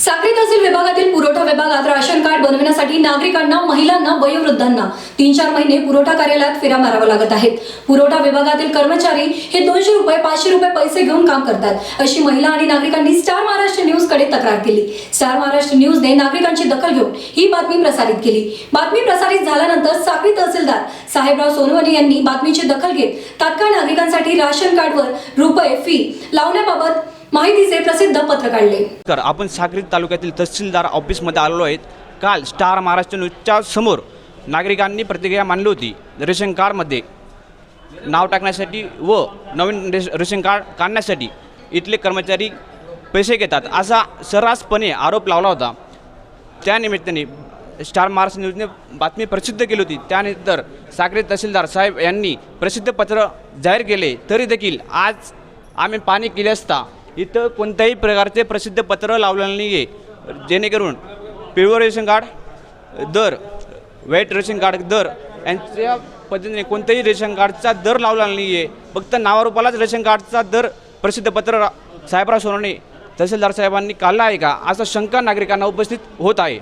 साक्री तहसील विभागातील पुरवठा विभागात राशन कार्ड बनविण्यासाठी नागरिकांना महिलांना वयोवृद्धांना तीन चार महिने पुरवठा कार्यालयात फेऱ्या माराव्या लागत आहेत. पुरवठा विभागातील कर्मचारी हे दोनशे रुपये पाचशे रुपये पैसे घेऊन काम करतात. अशी महिला आणि नागरिकांनी स्टार महाराष्ट्र न्यूजकडे तक्रार केली. स्टार महाराष्ट्र न्यूजने नागरिकांची दखल घेऊन ही बातमी प्रसारित केली. बातमी प्रसारित झाल्यानंतर साक्री तहसीलदार साहेबराव सोनवणे यांनी बातमीची दखल घेत तात्काळ नागरिकांसाठी राशन कार्डवर रुपये फी लावण्याबाबत माहितीचे प्रसिद्ध पत्र काढले तर आपण साक्री तालुक्यातील तहसीलदार ऑफिसमध्ये आलेलो आहेत. काल स्टार महाराष्ट्र न्यूजच्या समोर नागरिकांनी प्रतिक्रिया मांडली होती. रेशन कार्डमध्ये नाव टाकण्यासाठी व नवीन रेश रेशन कार्ड काढण्यासाठी इथले कर्मचारी पैसे घेतात असा सर्रासपणे आरोप लावला होता. त्यानिमित्ताने स्टार महाराष्ट्र न्यूजने बातमी प्रसिद्ध केली होती. त्यानंतर साक्री तहसीलदार साहेब यांनी प्रसिद्ध पत्र जाहीर केले. तरी देखील आज आम्ही पाणी केले असता इथं कोणत्याही प्रकारचे प्रसिद्ध पत्र लावलेलं नाही आहे जेणेकरून पिवळं रेशन कार्ड दर व्हाईट रेशन कार्ड दर यांच्या पद्धतीने कोणत्याही रेशन कार्डचा दर लावलेला नाही आहे फक्त नावारूपालाच रेशन कार्डचा दर प्रसिद्ध पत्र रा- साहेबराव सोनवणे तहसीलदार साहेबांनी काढला आहे का? असा शंका नागरिकांना उपस्थित होत आहे.